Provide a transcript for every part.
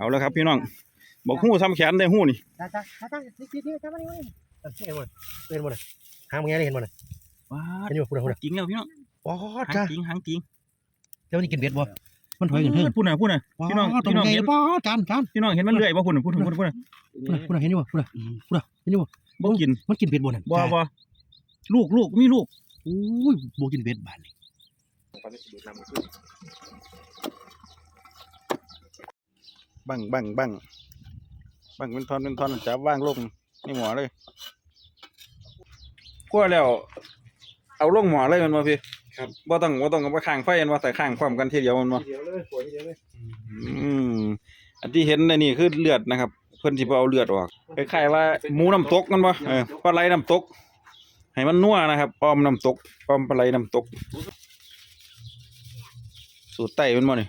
เอาแล้วครับพี่น้อง บอกหู้ทำแขนได้หู้นี่จ้าจ้าจ้าจ้านี่นี่นี่จ้ามานี่มานี่เห็นหมดเห็นหมดเลยหางมึงไงเห็นหมดเลยว้าเห็นอยู่พูดพูดจริงแล้วพี่น้องว้าหางจ้าจริงหางจริงเดี๋ยวนี้กินเบ็ดบ่มันถอยกันเถอะพูดหน่อยพูดหน่อยพี่น้องตรงพี่น้องไงเห็นป้าจานจานพี่น้องเห็นมันเลื่อยป่ะพูดหน่อยพูดหน่อยพูดหน่อยพูดหน่อยพูดพูดเห็นอยู่พูดพูดเห็นอยู่บ่กินมันกินเบ็ดบ่นั่นบ่บ่ลูกลูกมีลูกโอ้ยบ่กินเบ็ดบานนี่ บังบังบังบังเป็นทอนเป็นทอนจับว่างลงนี่หมอเลยกลัวแล้ว เอาลงหมอเลยมันมาพี่ครับบ่ต้องบ่ต้องเอาไปข้างไฟมันว่าใส่ข้างพร้อมกันทีเดียวมันมาเดียวเลยสวยเดียวเลยอืมอันที่เห็นในนี่คือเลือดนะครับ เพิ่นสิบ่เอาเลือดออกคล้ายๆว่าหมูน้ำตกมันบ่เออปลาไหลน้ำตก ให้มันนัวนะครับอ้อมน้ำตกอ้อมปลาไหลน้ำตก สูตรไต้เป็นบ่นี่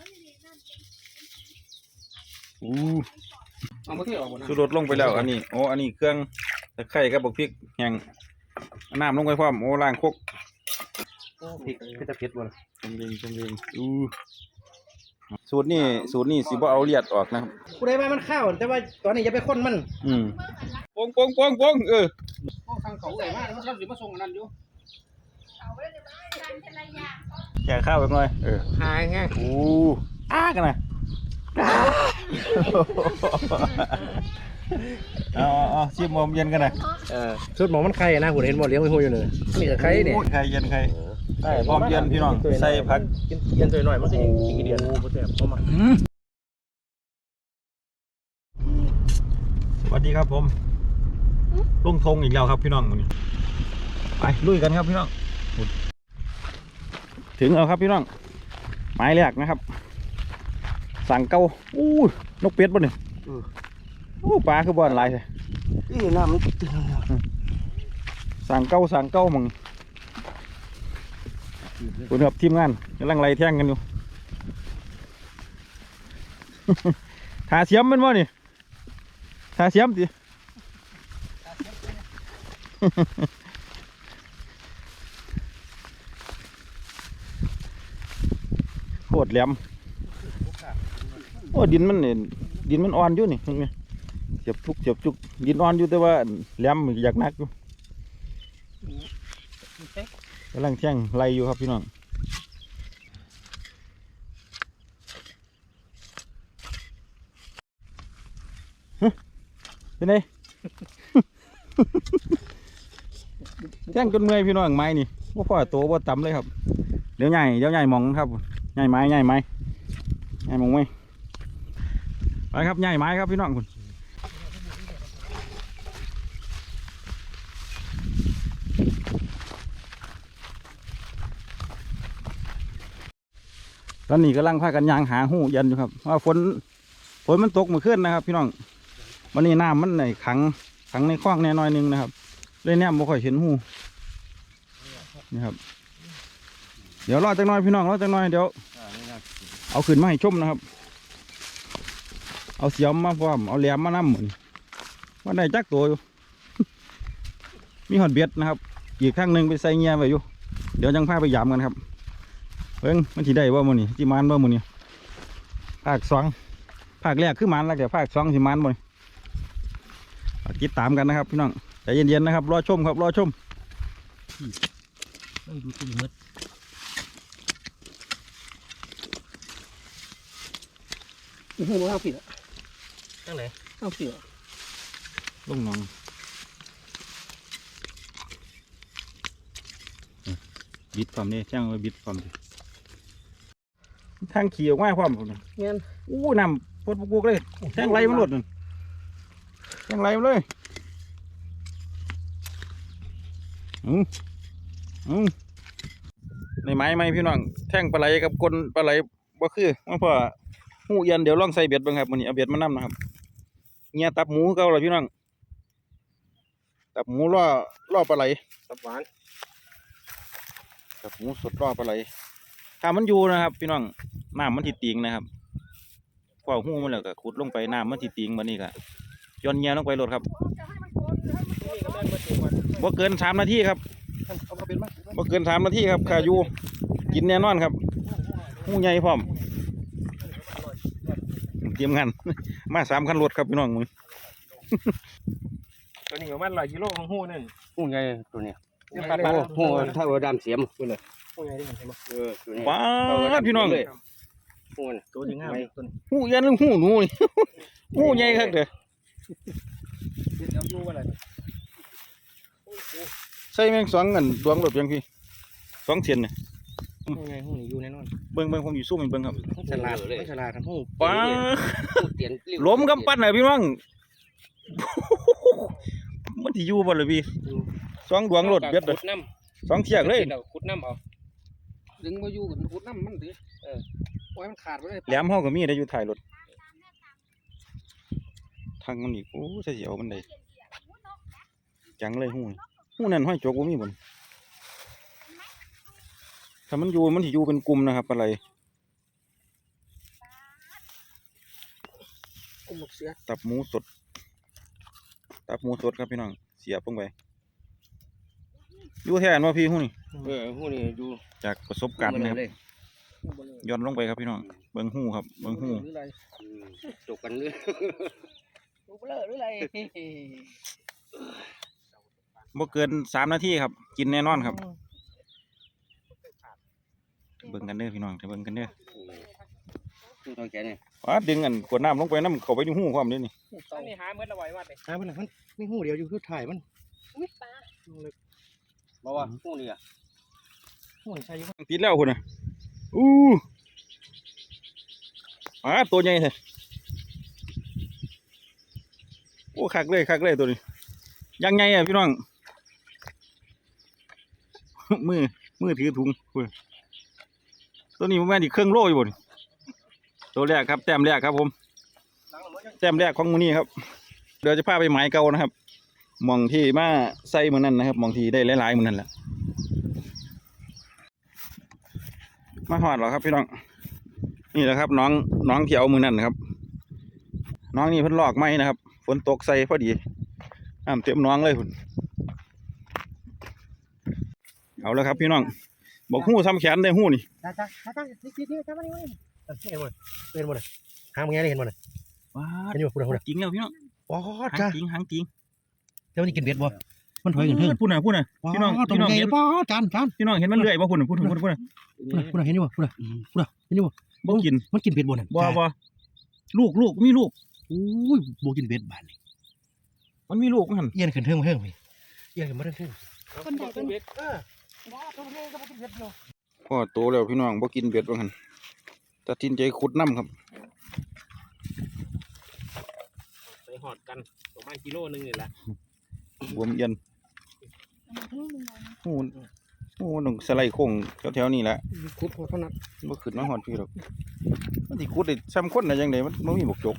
อู้เอามาที่ออกหมดนะสูตรรสลงไปแล้ว อันนี้โอ้อันนี้เครื่องตะไคร้กับบักพริกแห้งน้ำลงไปพร้อมโอ้ล้างครกพริกเป็นตะเพ็ดบ่ล่ะจำเรียงจำเรียงอู้สูตรนี้สูตรนี้สิบ่เอาเลือดออกนะครับ กูได้ว่ามันข้าวแต่ว่าตอนนี้อย่าไปค้นมันอืมปงปงปงปงเออทางเขาใหญ่มากมันสิมาส่งอันนั้นอยู่แก่ข้าวไปหน่อยเออหายไงโอ้อ้ากันนะ เอาเอาเอาชิมมอมเย็นกันนะเออสุดหมอมันไข่นะกูเห็นบ่เลี้ยงไว้หูอยู่เลยนี่แต่ไข่เนี่ยโอ้ไข่เย็นไข่พร้อมเย็นพี่น้องใส่ผักกินเย็นตัวหน่อยมันสิกินกี่เดือนบ่แซ่บบ่มาสวัสดีครับผมลงทงอีกแล้วครับพี่น้องมื้อนี้ไปลุยกันครับพี่น้อง ถึงแล้วครับพี่น้องไม้แรกนะครับ สั่งเก้าอู้นกเป็ดบ่เนี่ยโอ้ปลาคือบ่อนหลายเลยอีน้ำมันตึงแล้วสั่งเก้าสั่งเก้ามึงคุณครับทีมงานกำลังไล่แท่งกันอยู่ทาเสียมแมันบ่นี่ทาเสียมสิโคตรแหลม โอ้ดินมันเนี่ยดินมันอ่อนอยู่นี่ตรงนี้เสียบทุกเสียบจุกดินอ่อนอยู่แต่ว่าแหลมอยากนักอยู่กำลังแท่งไล่อยู่ครับพี่น้องเป็นไงแท่งจนเมื่อยพี่น้องไม้นี่ว่าพ่อโตว่าต่ำเลยครับ เดี๋ยวใหญ่เดี๋ยวใหญ่มองครับ ใหญ่ไม้ใหญ่ไม้ใหญ่มองไว้ ไปครับใหญ่ไม้ครับพี่น้องคุณตอนนี้กำลังพากันยางหาหูยันอยู่ครับว่าฝนฝนมันตกเมื่อคืนนะครับ พี่น้องวันนี้น้ำมันในขังขังในคลองแน่น้อยหนึงนะครับเลยแนมบ่ค่อยเห็นหูนี่ครับ เดี๋ยวรอจังน้อยพี่น้องรอจังน้อยเดี๋ยวเอาขึ้นมาให้ชมนะครับ เอาเสียมมาพร้อมเอาแหลมมานำหมดว่าได้จักตัวอยู่ มีหอดเบ็ดนะครับ อีกข้างหนึ่งไปใส่เงียไว้อยู่ เดี๋ยวจังพาไปยามกันครับเพิ่งมันสิได้ว่ามือนี่จิมานว่ามือนี่ภาคสองภาคแรกคือมันแล้วแต่ภาคสองสิมันบ่นี่ฝากติดตามกันนะครับพี่น้องใจเย็นๆนะครับ รอชมครับ รอชมดูตัวมืดอื้อหือข้างผิดอะ ข้างไหนข้างผิดอะลงหนองบิดความนี่แจ้งไว้บิดความดิทางขี่ออกมาความผมเงี้ยอู้น้ำปดปุกๆเลยแจ้งไรมันหลดนั่นแจ้งไรมันเลยอืออือในไม้ไหมพี่น้องแท่งปลาไหลกับกลปลาไหลบ่คือมันพอหูเอียันเดี๋ยวลองใส่เบ็ดเบ้างครับมันนี้เอาเบ็ดมานํนะครับ เงียตับหมูเก่าเลยพี่น้อง ตับหมูล่อล่อปลาไหล ตับหวาน ตับหมูสดล่อปลาไหล ถ้ามันอยู่นะครับ พี่น้อง น้ำมันติดติงนะครับพอหูมันแล้วก็ขุดลงไปน้ำมันติดติงมันนี่ก็ย้อนเงียลงไปโลดครับนี่ก็แม่นมาถึงวันบ่เกินสามนาทีครับเอามาเป็นมั้ยบ่เกินสามนาทีครับขาอยู่กินแน่นอนครับหูใหญ่พร้อม ทีมงาน มาสามคันรถครับพี่น้องมึงตัวนี้ประมาณร้อยกิโลของหูนั่นหูไงตัวเนี้ยเนี่ยปัดโอ้ปัดหูถ้าว่าดำเสียมหูใหญ่ที่เห็นใช่ไหมเออตัวนี้ป้าดพี่น้องหูน่ะตัวที่งามตัวนี้หูยันเรื่องหูหนูนี่หูใหญ่ครับเด้อเดี๋ยวดูว่าอะไรใส่แมงสองกันดวงรถเพียงพี่สองเทียนเนี่ย หูใหญ่หูนี่อยู่แน่นอนเบิ่งเบิ่งผมอยู่สู้มันเบิ่งครับฉลาดไม่ฉลาดทั้งหูป้าหูเตียนล้มกำปั้นน่ะพี่น้องมันสิอยู่บ่ล่ะพี่สองดวงรถเบ็ดเด้อขุน้สองเทียกำเลยขุดน้ำเอาดึงมาอยู่กันขุดน้ำมันดิเออปล่อยมันขาดไปเลยแหลมเฮาก็มีได้อยู่ท้ายรถทางมันอีกโอ้ใส่สิเอามันได้จังเลยหูนี่หูนั่นห้อยจกบ่มีบ่น ถ้ามันอยู่มันสิอยู่เป็นกลุ่มนะครับอะไรกุ้งหมกเสือตับหมูสด ตับหมูสดครับพี่น้อง เสียบลงไปอยู่แทนว่าพี่หูนี่เออหูนี่อยู่จากประสบการณ์นะครับเลยย้อนลงไปครับพี่น้อง เบิ่งหูครับ เบิ่งหูหรืออะไรจกกันเลยหูเบลอหรืออะไรบ่เกินสามนาทีครับ กินแน่นอนครับ เบิ่งกันเด้อพี่น้องเบิ่งกันเด้อหูตัวแกเนี่ยว้าดึงอันกวดน้ำลงไปน้ำเข้าไปในหูความเด้อนี่อันนี้หาเมื่อละไหวมาเลยหาเมื่อละมันมีหูเดียวอยู่คือถ่ายมันบอกว่าหูนี่อะหูนี่ใช่อยู่ติดแล้วคุณน่ะอู้ว้าตัวใหญ่แท้โอ้คักเลยคักเลยตัวนี้ยังไงอะพี่น้องมือมือถือถุงคุณ ตัวนี้มแม่นอีกเครื่องโล่อยู่บนตัวแรกครับแต้มแรกครับผมแต้มแรกของมือนี้ครับเดี๋ยวจะพาไปหมายเก่านะครับมองที่มาใส่มือนั้นนะครับมองที่ได้หลายๆมือนั้นแหละมาหอดเหรอครับพี่น้อง นี่แหละครับ น้องน้องที่เอามือนั่นนะครับ น้องนี่เพิ่นลอกไม้นะครับฝนตกใส่พอดีน้ำเต็มน้องเลยคุณเอาแล้วครับพี่น้อง บอกหู้ซ้ำแขนได้หู้นี่จ้าจ้าจ้าจ้านี่นี่นี่จ้ามานี่มานี่เห็นหมดเห็นหมดเลยหางมึงไงเห็นหมดเลยว้าเห็นอยู่พูดเลยพูดเลยจริงแล้วพี่น้องป๊อดหางจ้าจริงหางจริงเดี๋ยวมันกินเบ็ดบ่มันถอยกันเถอะพูดหน่อยพูดหน่อยพี่น้องตัวพี่น้องใหญ่เห็นป๊อดจานจานพี่น้องเห็นมันเลื่อยบ่พูดหน่อยพูดหน่อยพูดหน่อยพูดหน่อยพูดเลยพูดเลยเห็นอยู่บ่พูดเลยพูดเลยเห็นอยู่บ่บ่กินมันกินเบ็ดบ่นั่นบ่บ่ลูกลูกมีลูกโอ้ยบ่กินเบ็ดบานนี่มันมีลูกมันเอียนขึ้นเทิงมาเทิงไปเอียนขึ้นมาเทิงเทิงคนใดคนหนึ่งเออบ่ตัวใหญ่ก็บ่กินเบ็ดเนาะ พ่อโตแล้วพี่น้องบ่กินเบ็ดว่าหั่นตัดสินใจขุดน้ำครับไปหอดกันประมาณกิโลนึงนี่แหละบวมเย็นนี่มึงมองโอ้โหต้องสไลด์โค้งแถวๆนี้แหละคุดหัวเท่านั้นบ่ขึ้นมาฮอดพี่ดอกมันสิขุดได้ซ้ำคนได้จังไดมันบ่มีบกจก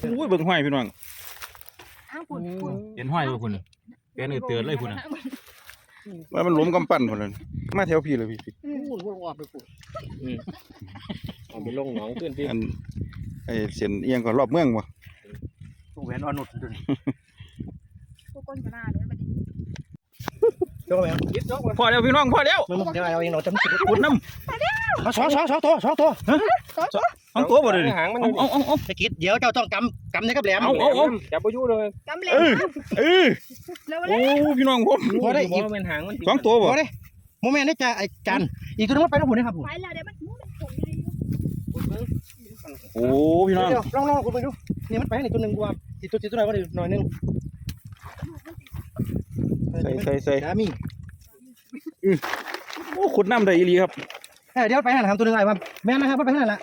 โอ้ยเบิ่งห้อยพี่น้องอ้าวปุ่นปุ่นเห็นห้อยบ่พุ่นเป็นเตือนเลยพุ่นน่ะ ว่ามันหลมกำปั้นพุ่นน่ะมาแถวพี่เลยพี่พูดว่าว่าไปพูดเอาไปลงหนองขึ้นที่อันไอ้เส้นเอียงก็รอบเมืองบ่ตู้แหวนอ่อนนุดด้วยทุกคนจะมาเลยบัดนี้ย กไปครับยึดยกพอแล้วพี่น้องพอแล้วมันเดี๋ยวเอาเองเราจะไม่ขุดน้เอาสองสองสองตัวสองตัวำเอาตัวบ่ได้ดิหางมันเอาเอาเอาเอาตะกิดเดี๋ยวเจ้าต้องกำกำในกับแหลมเอาเอาเอาจับไปยู่เลยกำเล็เออโอ้พี่น้องผมพอได้อีกหางมันสองตัวบ่พอได้โมเมนต์นี่จะไอ้จันอีกตัวนึงมันไปทั้งหมนะครับผมไปแล้วเดี๋ยวมันมูมันผลยอยู่โอ้พี่น้องลองลองคุณไปดูนี่มันไปไหนตัวหนึ่งกว่าติดตัวติดตัวไหนวะหน่อยนึง ใส่ใส่ใส่สามีโอ้ขุดน้ำได้อีหลีครับเดี๋ยวไปนั่นทำตัวหนึ่งไอ้ว่าแม่นนะครับไปนั่นแหละ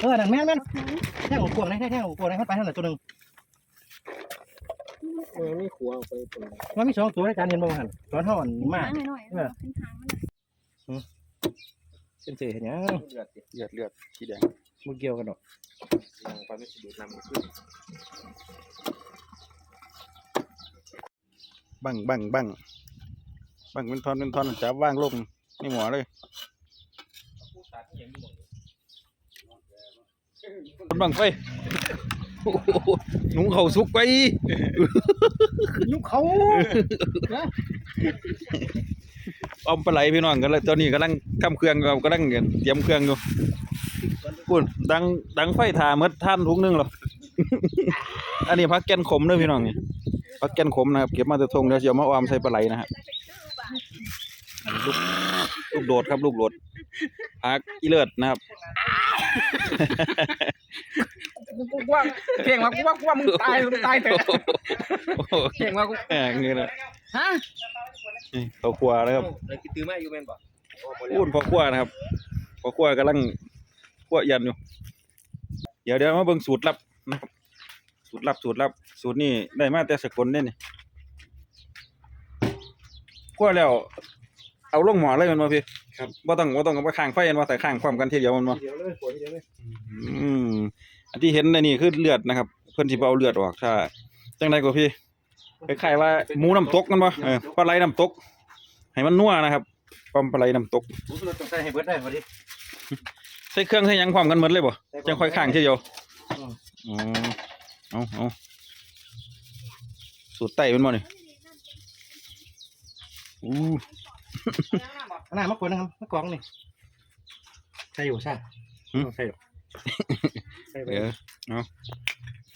เออนั่นแม่นแม่นแท่งหัวกวงนะแท่งหัวกวงนะมันไปนั่นแหละตัวหนึ่งเออไม่ขัวไปตรงมันมีสองตัวในการเห็นบ่หันตอนห่อนมากหางหน่อยๆเป็นหางมันเส้นเสียเห็นยังเลือดเลือดเลือดสีแดงมึงเกี่ยวกันหรอกไปไม่สิดูดน้ำขึ้น บังบังบังบังเป็นทอนเป็นทอนจับว่างลงนี่หมอเลยคนบังไฟโอ้โหหนุ่งเขาสุกไปยุกเขาออมปลาไหลพี่น้องกันเลยตอนนี้กำลังทำเครื่องอยู่ครับกำลังเตรียมเครื่องอยู่เปุ่นดังดังไฟถ่าเมดท่านทุกนึงหรออันนี้พักแกนขมเด้อพี่น้องนี่ พักแกนขมนะครับเก็บมาแต่ทงเดี๋ยวสิเอามาออมใส่ปลาไหลนะฮะอันนี้ลูกลูกโดดครับลูกโดดพักอีเลิศนะครับกูกูว่าเก่งว่ากูว่ากูว่ามึงตายมึงตายเถอะโอ้โหเก่งว่ากูแหงเงี้ยนะฮะนี่ข้าวคั่วนะครับเลยคิดตื้อมาอยู่แม่นบ่พูดพอคั่วนะครับพอคั่วกำลังคั่วยันอยู่ เดี๋ยวเดี๋ยวมาเบิ่งสูตรลับนะครับ สูตรลับสูตรลับ สูตรนี้ได้มาแต่สกลเด้นี่คั่วแล้ว เอาลงหม้อเลยแมันบ่พี่ครับบ่ต้องบ่ต้องเอาไปข้างไฟแม่นบ่ใส่ข้างพร้อมกันทีเดียวแมันบ่เดี๋ยวเลยปวดเดี๋ยวเลยอืมอันที่เห็นในนี่คือเลือดนะครับ เพิ่นสิบ่เอาเลือดออกถ้าจังไดก็พี่คล้ายๆว่าหมูน้ำตกมันบ่เออปลาไหลน้ำตก ให้มันนัวนะครับปลาปลาไหลน้ำตกผมต้องใส่ให้เบิดได้พอดีใส่เครื่องใส่หยังพร้อมกันหมดเลยบ่ใส่พร้จัอมงค่อยข้างทีเดียวอืมอ๋อ เอาเอาสูตรไต่มันบ่นี่อู้อันนั้นมะกรูดนะครับมะกอกนี่ใส่อยู่ใช่ใส่อยู่ใส่ไปเดี๋ยวเอา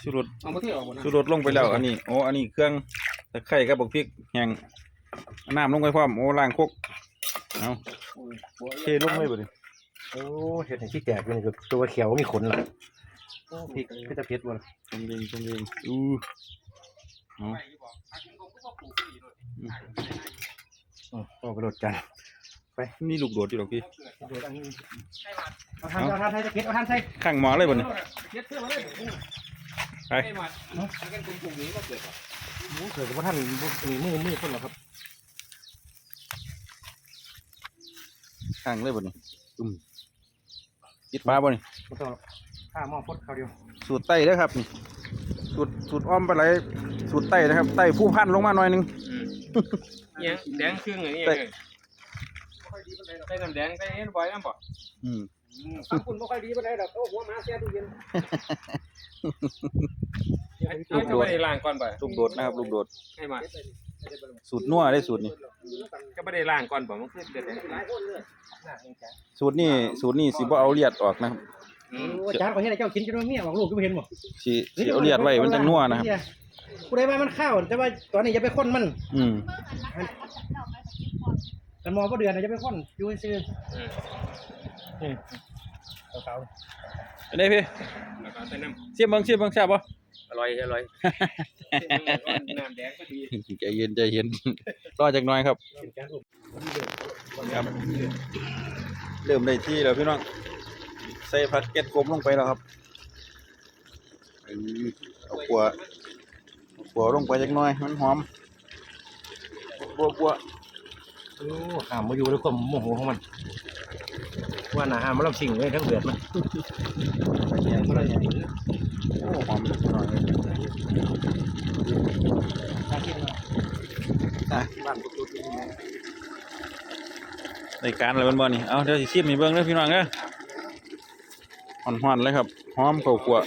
สูรสเอามาเที่ยวบ่นะสูรสลงไปแล้ว อันนี้โอ้อันนี้เครื่องตะไคร้กับบักพริกแห้งเอาน้ำลงไปพร้อมโอ้ล้างครกเอาเทลงเลยบ่นี่โอ้เห็ดให้ขี้แตกนี่คือตัวเขียวมีขนเหรอ โอ้พริกก็จะเผ็ดบ่ล่ะชมเองชมเองอู้เอาอือโอ้กระโดดจันนี่ลูกโดดอยู่หรอกพี่เอาทานเอาทานไทยจะเผ็ดเอาทานไทยข้างหมอเลยบ่นี่เฮ็ดเสื้อมาเลยไปไปมาแล้วกันกลุ่มๆนี้ก็เกิดหมูเกิดกับท่านมีมือมือคนเหรอครับข้างเลยบ่นี่อืมปิดฟ้าบ่นี่ไม่ต้องหรอก ข้าหม้อพดข้าวเดียว สูตรไต้เด้อครับนี่สูตรสูตรอ้อมปลาไหลสูตรไต้นะครับไต้ผู้พันลงมาหน่อยหนึง เนี่ยแดงครึ่งอย่างนี้แต่เลยใส่น้ำแดงใส่เห็นบ่อยน้ำบ่อืมฟังคุณบ่ค่อยดีปานใดดอกโอ้หัวหมาเสียตู้เย็นเอาจะไปล้างก่อนบ่ลูกโดดนะครับลูกโดด ให้มาสูตรนัวได้สูตรนี้ก็บ่ได้ล้างก่อนบ่มันคือเดือดแดงสูตรนี้สูตรนี้สิบ่เอาเลียดออกนะครับ อืมโอ้จานขอให้เจ้ากินจนว่าเมียบอกลูกก็ไม่เห็นบ่สิสิเอาเลียดไว้มันจังนัวนะครับกูได้ว่ามันข้าวแต่ว่าตอนนี้จะไปค้นมัน อืมกันมองว่าเดือนนะจะไปค้นอยู่ซื้ออืมขาวเป็นไงพี่แล้วก็ใส่น้ำเสียบเบิ่งเสียบเบิ่งแซ่บบ่อร่อยอร่อยน้ำแดงก็ดีใจเย็นใจเย็นรอจักหน่อยครับๆกินจานอุ้มครับ เริ่มได้ที่แล้วพี่น้อง ใส่ผักเก็ดกลมลงไปแล้วครับอือเอาขัวเอาขัวลงไปจักหน่อยมันหอมบัวบัวโอ้หามมาอยู่ด้วยความโมโหของมันว่าหนาหามมาลำสิ่งเลยทั้งเดือดมันโอ้หอมจักหน่อยบ้านตุ๊กในการอะไรมันบ่นี่เอาเดี๋ยวสิชิมให้เบิ่งเด้อพี่น้องเด้อ ฮ้อนๆเลยครับหอมข้าวคั่ว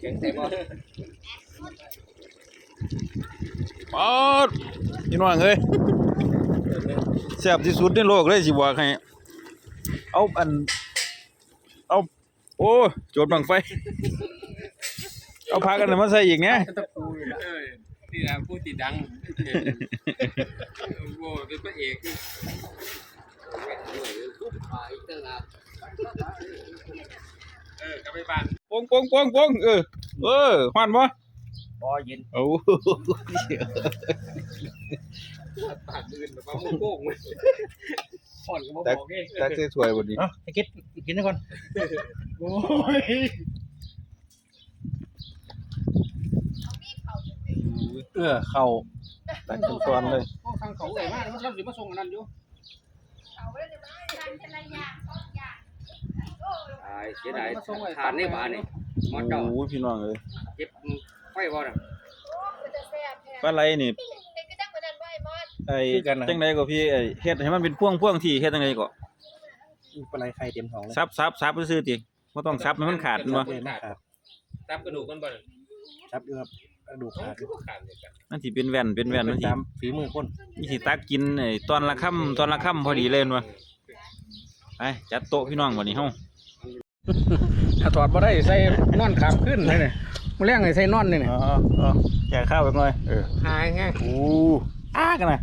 แข็งใส่บ่ปอดพี่น้องเอ้ยแซ่บที่สุดในโลกเลยสิบอกให้เอาอัน เอาโอ้โจดบังไฟ เอาพากันมาใส่อีกเนี่ยตะปูเออนี่นะผู้ติดดังโอ้เป็นพระเอก เออกลับไปบ้านปงปงปงปงเออ เออฮ้อนบ่บ่เย็นโอ้ปากอื่นแบบว่าโป่งๆเลยผ่อนก็บ่ตักบอกเองตักสวยๆบ่ดีเอ้าให้กินกินได้ก่อนโอ้ยเออเข้าตักตอนเลยทางเขาเลยมากมันรับสิมาส่งอันนั้นอยู่ ตายเสียดายทานในบ้านนี่หมอเจ้าโอ้ยพี่น้องเอ้ยเจ็บไฟบ่น่ะปลาไหลนี่ไอ้จังไดก็พี่ไอ้เฮ็ดให้มันเป็นพ่วงๆที่เฮ็ดจังไดก็ปลาไหลไข่เต็มท้องเลยซับซับซับซื่อๆติบ่ต้องซับให้มันขาดแม่นบ่เลยมากครับตับกระดูกมันบ่น่ะครับดูครับกระ ดูกขาดคือบ่ขาดเลยกันมันสิเป็นแว่นเป็นแว่นมันสิตามฝีมือคนนี่สิตักกินไอ้ตอนละค่ำตอนละค่ำพอดีเลยแม่นบ่ไปจัดโต๊ะพี่น้องวันนี้เฮาถ้าถอดบ่ได้ใส่นอนขามขึ้นเลยเนี่ยมาเลี้ยงไอ้ใส่นอนเลยเนี่ยอ๋ออ๋อแจกข้าวไปหน่อยเออหายไงโอ้อ้ากันนะ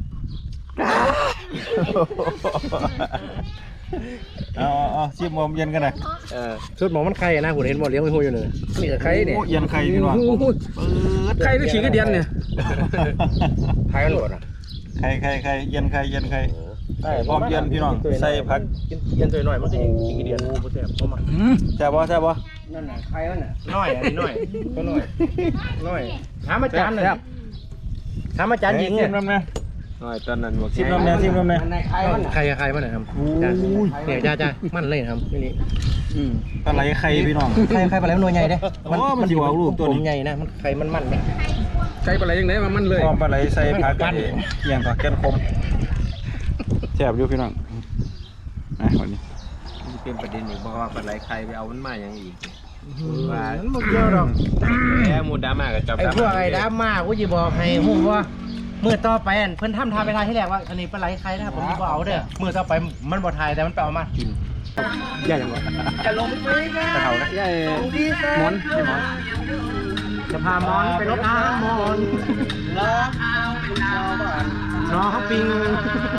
เอาเอาเอาชิมมอมเย็นกันนะเออสุดหมอมันไข่นะผมเห็นบ่เลี้ยงไว้หูอยู่เลยนี่ก็ไข่เนี่ยโอ้เย็นไข่พี่น้องโโหไข่หรือขี้กระเดียนเนี่ยไข่มันหมดอะไข่ไข่ไข่เย็นไข่เย็นไข่พร้อมเย็นพี่น้องใส่ผักกินเย็นตัวหน่อยมันก็ยังกินกี่เดือนโอ้โหแซ่บเข้ามาแซ่บบ่แซ่บบ่นั่นน่ะไข่นั่นน่ะน้อยอันนี้น้อยก็น้อยน้อยถามอาจารย์หน่อยถามอาจารย์หญิงชิเนี่ยม น้ำนะน้อยตอนนั้นบ่ชิมน้ำเนี่ยชิมน้ำเนี่ยในไข่มันน่ะใครใครมาหน่อยครับโอ้ยเนี่ยจ้าจ้ามั่นเลยครับนี่นี่อืมปลาไหลไข่พี่น้องใครใครปลาไหลมันตัวใหญ่เด้โอ้มันสิว่าลูกตัวนี้ใหญ่นะมันไข่มันมันเนี่ยไข่ปลาไหลยังไงมามันเลยพร้อมปลาไหลใส่ผักปั้กันนเกี่ยงผักแกนคมแซ่บอยู่พี่น้องอะวันนี้มันเป็นประเด็นอีกบอกว่าปลาไหลไข่ไปเอามันมาอย่างอีกว่ามันบ่เกี่ยวหรอกแหมหมูดราม่ากับจับไอ้พวกไอ้ดราม่ากูจะบอกให้ฮู้ว่าเมื่อต่อไปอันเพิ่นทำทายไปทายที่แรกว่าอันนี้ปลาไหลใครนะครับผมสิบ่เอาเด้อเมื่อต่อไปมันบ่ทายแต่มันไปเอามากินใหญ่จังวะจะลงไปนะตะเฒ่านะใหญ่หมอนใช่หมอนจะพามอนไปรดน้ำมอนลองเอาเอาบ้านน้องเขาปิง